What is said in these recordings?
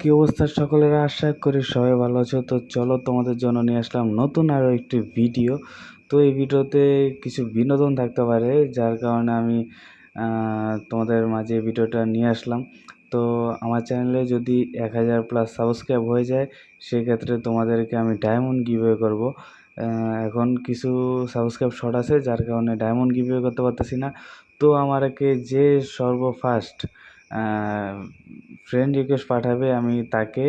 কি অবস্থা? সকলের আশা করি সবাই ভালো আছো। তো চলো তোমাদের জন্য নিয়ে আসলাম নতুন আরও একটি ভিডিও তো এই ভিডিওতে কিছু বিনোদন থাকতে পারে, যার কারণে আমি তোমাদের মাঝে ভিডিওটা নিয়ে আসলাম। তো আমার চ্যানেলে যদি এক হাজার প্লাস সাবস্ক্রাইব হয়ে যায়, সেক্ষেত্রে তোমাদেরকে আমি ডায়মন্ড গিভওয়ে করব। এখন কিছু সাবস্ক্রাইব শর্ট আছে, যার কারণে ডায়মন্ড গিভওয়ে করতে পারতেছি না। তো আমারকে যে সর্বফার্স্ট ফ্রেন্ড রিকোয়েস্ট পাঠাবে আমি তাকে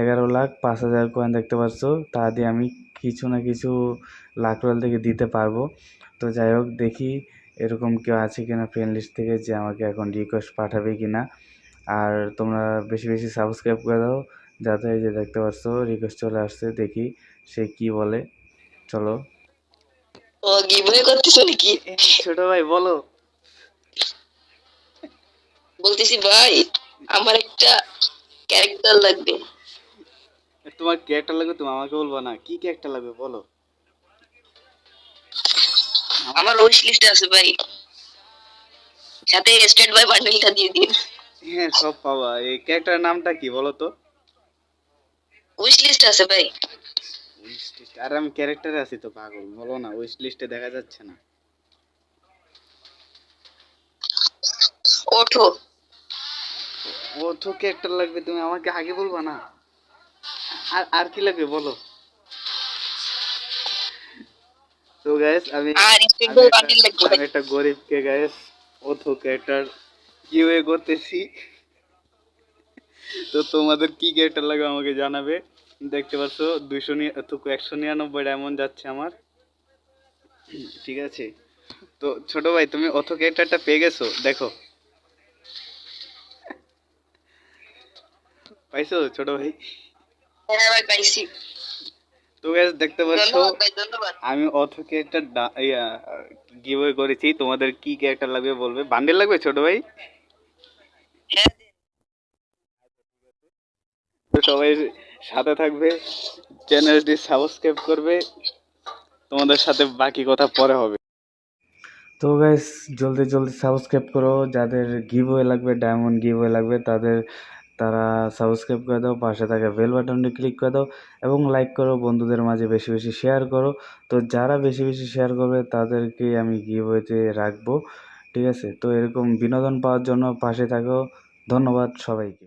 এগারো লাখ পাঁচ হাজার কয়েন দেখতে পাচ্ছ তা দিয়ে আমি কিছু না কিছু লাখ রয়েল থেকে দিতে পারব। তো যাই হোক দেখি এরকম কেউ আছে কিনা ফ্রেন্ড লিস্ট থেকে যে আমাকে এখন রিকোয়েস্ট পাঠাবে কিনা। আর তোমরা বেশি বেশি সাবস্ক্রাইব করে দাও যাতে যে দেখতে পাচ্ছ রিকোয়েস্ট চলে আসছে দেখি সে কি বলে। চলো। ও গিভওয়ে করতেছো নাকি? ছোট ভাই বলো। বলতেছি ভাই আমার একটা ক্যারেক্টার লাগবে। তোমার ক্যারেক্টার লাগবে তুমি আমাকে বলব না। কি ক্যারেক্টার লাগবে বলো। আমার উইশ লিস্টে আছে ভাই। সাথে স্টেট বাই বান্ডেলটা দিয়ে দিন। হ্যাঁ সব পাবা। এই ক্যারেক্টারের নামটা কি বলো তো? উইশ লিস্ট আছে ভাই। উইশ লিস্ট আর আমি ক্যারেক্টারে আছি তো পাগল। বলো না উইশ লিস্টে দেখা যাচ্ছে না। ওঠো। ও তো ক্যারেক্টার লাগবে তুমি আমাকে আগে বলবা না? আর আর কি লাগবে বলো? তো গাইস আমি একটা- গরিবকে গাইস ওথো ক্যারেক্টার কিউএ করতেছি। তো তোমাদের কি ক্যারেক্টার লাগবে আমাকে জানাবে। দেখতে পাচ্ছ দুইশো একশো নিরানব্বই ডায়মন্ড যাচ্ছে আমার। ঠিক আছে? তো ছোট ভাই তুমি অথো ক্যারেক্টারটা পেয়ে গেছো? দেখো। পাইছো? ছোট ভাই? হ্যাঁ ভাই পাইছি। তো গাইস দেখতে পাচ্ছ আমি অথো ক্যারেক্টার গিভওয়ে করেছি। তোমাদের কি ক্যারেক্টার লাগবে বলবে? বান্ডেল লাগবে ছোট ভাই? হ্যাঁ তো সবাই সাথে থাকবে চ্যানেলটি সাবস্ক্রাইব করবে। তোমাদের সাথে বাকি কথা পরে হবে। তো গাইস জলদি জলদি সাবস্ক্রাইব করো। যাদের গিভওয়ে লাগবে ডায়মন্ড গিভওয়ে লাগবে তাদের তারা সাবস্ক্রাইব করে দাও, পাশে থাকা বেল বাটনটি ক্লিক করে দাও এবং লাইক করো, বন্ধুদের মাঝে বেশি বেশি শেয়ার করো। তো যারা বেশি বেশি শেয়ার করবে, তাদেরকে আমি গিভওয়েতে রাখব, ঠিক আছে? তো এরকম বিনোদন পাওয়ার জন্য পাশে থাকো, ধন্যবাদ সবাইকে।